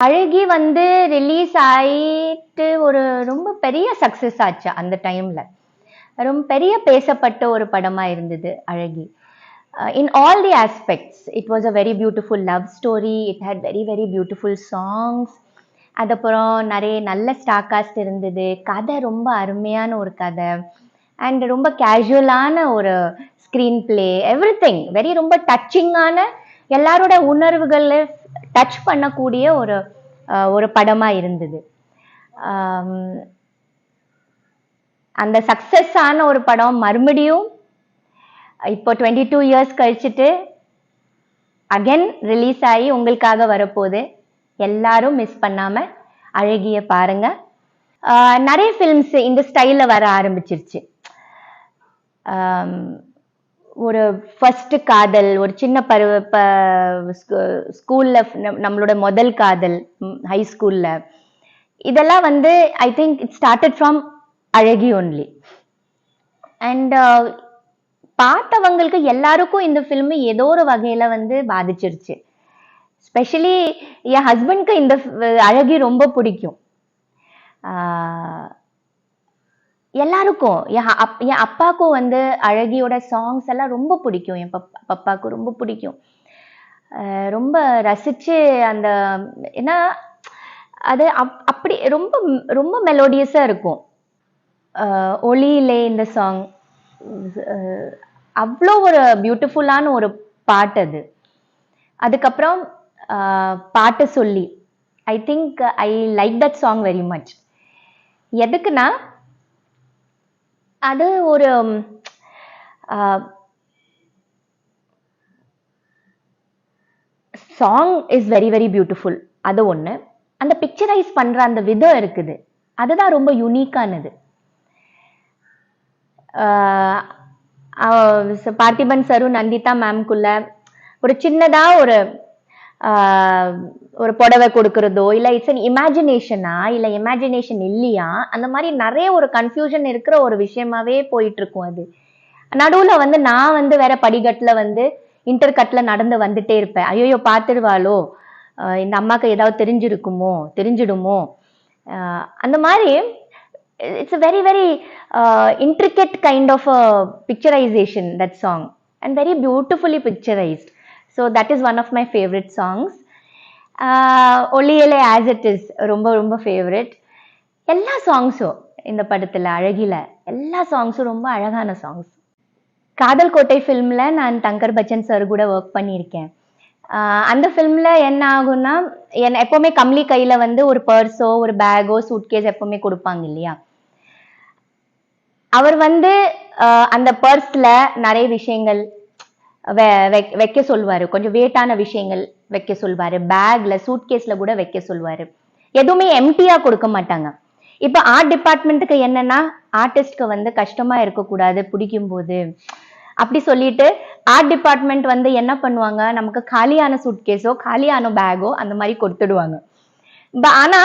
அழகி வந்து ரிலீஸ் ஆயிட்டு ஒரு ரொம்ப பெரிய சக்ஸஸ் ஆச்சு அந்த டைம்ல ரொம்ப பெரிய பேசப்பட்ட ஒரு படமா இருந்தது அழகி. In all the aspects it was a very beautiful love story it had very very beautiful songs அதுக்கப்புறம் நிறைய நல்ல ஸ்டாக்காஸ்ட் இருந்தது. கதை ரொம்ப அருமையான ஒரு கதை. அண்ட் ரொம்ப கேஷுவலான ஒரு screenplay everything very ரொம்ப டச்சிங்கான எல்லாரோட உணர்வுகளை டச் பண்ணக்கூடிய ஒரு ஒரு படமா இருந்தது. அந்த சக்சஸ் ஆன ஒரு படம் மறுபடியும் இப்போ டுவெண்ட்டி டூ இயர்ஸ் கழிச்சுட்டு அகைன் ரிலீஸ் ஆகி உங்களுக்காக வரப்போகுது. எல்லாரும் மிஸ் பண்ணாம அழகிய பாருங்க. நிறைய ஃபிலிம்ஸ் இந்த ஸ்டைலில் வர ஆரம்பிச்சிருச்சு. ஒரு ஃபர்ஸ்ட் காதல் ஒரு சின்ன பருவ ப- ஸ்கூ- ஸ்கூல்ல நம்- நம்மளோட முதல் காதல் ஹை ஸ்கூல்ல இதெல்லாம் வந்து I think it started from அழகி ஒன்லி அண்ட் uh, பார்த்தவங்களுக்கு எல்லாருக்கும் இந்த ஃபில்ம் ஏதோ ஒரு வகையில வந்து பாதிச்சிருச்சு. ஸ்பெஷலி என் ஹஸ்பண்ட்க்கு இந்த அழகி ரொம்ப பிடிக்கும். எல்லாருக்கும். என் அப்- என் அப்பாவுக்கும் வந்து அழகியோட சாங்ஸ் எல்லாம் ரொம்ப பிடிக்கும். என் பப் பப்பாவுக்கு ரொம்ப பிடிக்கும். ரொம்ப ரசித்து அந்த ஏன்னா அது அப் அப்படி ரொம்ப ரொம்ப மெலோடியஸாக இருக்கும். ஒளியிலே இந்த சாங் அவ்வளோ ஒரு பியூட்டிஃபுல்லான ஒரு பாட்டு அது. அதுக்கப்புறம் பாட்டு சொல்லி. I think I like that song very much எதுக்குன்னா அது ஒரு song is very very beautiful அது ஒன்று அந்த பிக்சரைஸ் பண்ணுற அந்த விதம் இருக்குது. அதுதான் ரொம்ப யூனிக்கானது பார்த்திபன் சரு நந்திதா மேம்குள்ள ஒரு சின்னதாக ஒரு ஒரு புடவை கொடுக்கறதோ இல்லை இட்ஸ் அன் இமேஜினேஷனா இல்லை இமேஜினேஷன் இல்லையா? அந்த மாதிரி நிறைய ஒரு கன்ஃபியூஷன் இருக்கிற ஒரு விஷயமாவே போயிட்டு இருக்கும் அது. நடுவில் வந்து நான் வந்து வேற படிக்கட்டில் வந்து இன்டர் கட்டில் நடந்து வந்துட்டே இருப்பேன். ஐயோ பார்த்துடுவாளோ இந்த அம்மாக்கு ஏதாவது தெரிஞ்சிருக்குமோ? தெரிஞ்சிடுமோ? அந்த மாதிரி it's a very very intricate kind of picturisation that song and very beautifully picturised so that is one of my favourite songs ஒளியலே as it is ரொம்ப ரொம்ப ஃபேவரட் எல்லா சாங்ஸும் இந்த படத்தில் அழகில எல்லா சாங்ஸும் ரொம்ப அழகான சாங்ஸ் காதல் கோட்டை ஃபிலிம்ல நான் தங்கர் பச்சன் சார் கூட ஒர்க் பண்ணியிருக்கேன். Uh, அந்த ஃபிலிம்ல என்ன ஆகும்னா என் எப்போவுமே கம்லி கையில் வந்து ஒரு பர்ஸோ ஒரு பேக்கோ சூட்கேஸ் எப்போவுமே கொடுப்பாங்க இல்லையா? அவர் வந்து uh, அந்த பர்ஸில் நிறைய விஷயங்கள் வைக்க சொல்வாரு. கொஞ்சம் வேட்டான விஷயங்கள் வைக்க சொல்வாரு. பேக்ல சூட்கேஸில் கூட வைக்க சொல்வாரு. எதுவுமே எம்டியா கொடுக்க மாட்டாங்க. இப்ப ஆர்ட் டிபார்ட்மெண்ட்டுக்கு என்னன்னா ஆர்டிஸ்ட்க்கு வந்து கஷ்டமா இருக்கக்கூடாது பிடிக்கும் போது அப்படி சொல்லிட்டு ஆர்ட் டிபார்ட்மெண்ட் வந்து என்ன பண்ணுவாங்க? நமக்கு காலியான சூட்கேஸோ காலியான பேக்கோ அந்த மாதிரி கொடுத்துடுவாங்க. ப- ஆனா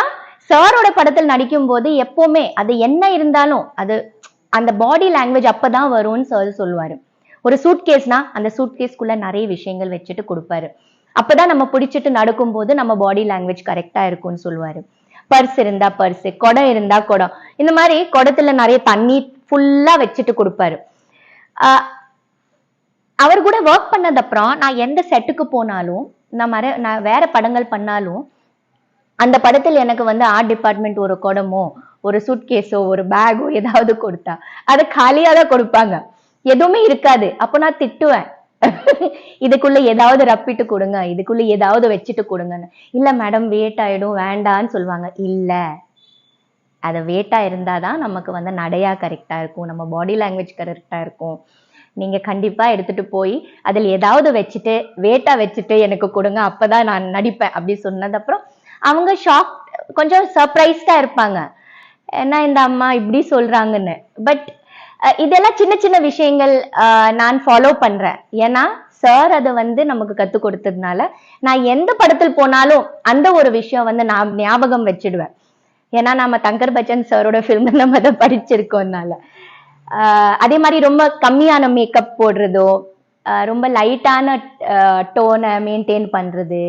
சாரோட படத்தில் நடிக்கும் போது எப்பவுமே அது என்ன இருந்தாலும் அது அந்த பாடி லாங்குவேஜ் அப்பதான் வரும்னு சார் சொல்லுவாரு ஒரு சூட்கேஸ்னா அந்த சூட்கேஸ்க்குள்ள நிறைய விஷயங்கள் வச்சுட்டு கொடுப்பாரு. அப்பதான் நம்ம பிடிச்சிட்டு நடக்கும்போது நம்ம பாடி லாங்குவேஜ் கரெக்டா இருக்கும்னு சொல்லுவாரு. பர்ஸ் இருந்தா பர்ஸ் குடம் இருந்தா குடம் இந்த மாதிரி குடத்துல நிறைய தண்ணி ஃபுல்லா வச்சுட்டு கொடுப்பாரு. அவர் கூட ஒர்க் பண்ணது அப்புறம் நான் எந்த செட்டுக்கு போனாலும் நான் மற நான் வேற படங்கள் பண்ணாலும் அந்த படத்தில் எனக்கு வந்து ஆர்ட் டிபார்ட்மெண்ட் ஒரு குடமோ ஒரு சூட்கேஸோ ஒரு பேக்கோ ஏதாவது கொடுத்தா அதை காலியாக தான் கொடுப்பாங்க. எதுவுமே இருக்காது. அப்போ நான் திட்டுவேன். இதுக்குள்ள ஏதாவது ரப்பிட்டு கொடுங்க. இதுக்குள்ள ஏதாவது வச்சுட்டு கொடுங்கன்னு. இல்ல மேடம் வேட் ஆயிடும். வேண்டான்னு சொல்லுவாங்க. இல்ல. அது வேட்டா இருந்தாதான் நமக்கு வந்து நடையா கரெக்டா இருக்கும். நம்ம பாடி லாங்குவேஜ் கரெக்டா இருக்கும். நீங்க கண்டிப்பா எடுத்துட்டு போய் அதில் ஏதாவது வச்சுட்டு வேட்டா வச்சுட்டு எனக்கு கொடுங்க. அப்பதான் நான் நடிப்பேன். அப்படி சொன்னது அப்புறம் அவங்க ஷாக் கொஞ்சம் சர்ப்ரைஸ்டா இருப்பாங்க. ஏன்னா இந்த அம்மா இப்படி சொல்றாங்கன்னு? பட் இதெல்லாம் சின்ன சின்ன விஷயங்கள் நான் ஃபாலோ பண்றேன். ஏன்னா சார் அதை வந்து நமக்கு கத்து கொடுத்ததுனால நான் எந்த படத்தில் போனாலும் அந்த ஒரு விஷயம் வந்து நான் ஞாபகம் வச்சிடுவேன். ஏன்னா நம்ம தங்கர் பச்சன் சாரோட ஃபிலிம் நம்ம அதை படிச்சிருக்கோம்னால அதே மாதிரி ரொம்ப கம்மியான மேக்கப் போடுறதோ ரொம்ப லைட்டான டோனை மெயின்டைன் பண்றது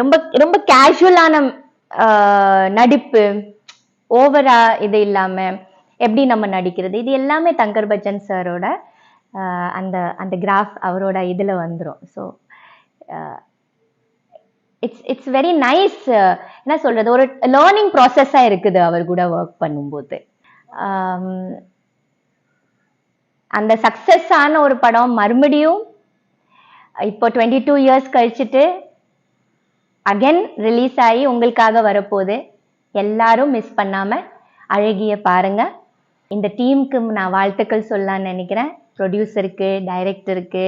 ரொம்ப ரொம்ப கேஷுவலான நடிப்பு ஓவரா இது இல்லாமல் எப்படி நம்ம நடிக்கிறது? இது எல்லாமே தங்கர் பச்சன் சாரோட அந்த அந்த கிராஃப் அவரோட இதில் வந்துடும் so it's it's very nice என்ன சொல்கிறது ஒரு லேர்னிங் ப்ராசஸாக இருக்குது அவர் கூட ஒர்க் பண்ணும்போது. அந்த சக்ஸஸ் ஆன ஒரு படம் மறுபடியும் இப்போ டுவெண்ட்டி டூ இயர்ஸ் கழிச்சுட்டு அகைன் ரிலீஸ் ஆகி உங்களுக்காக வரப்போகுது. எல்லாரும் மிஸ் பண்ணாமல் அழகிய பாருங்கள் இந்த டீமுக்கு நான் வாழ்த்துக்கள் சொல்லலாம்னு நினைக்கிறேன். ப்ரொடியூசருக்கு டைரக்டருக்கு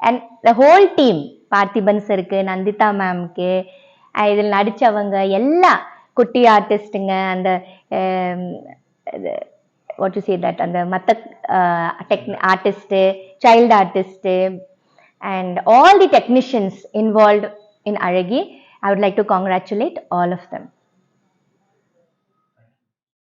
and the whole team Parthiban சருக்கு Nandita மேம்க்கு இதில் நடித்தவங்க எல்லா குட்டி ஆர்டிஸ்ட்டுங்க அந்த வாட் டு சே தட் அந்த மற்ற tech artist child artist and all the technicians involve in அழகி I would like to congratulate all of them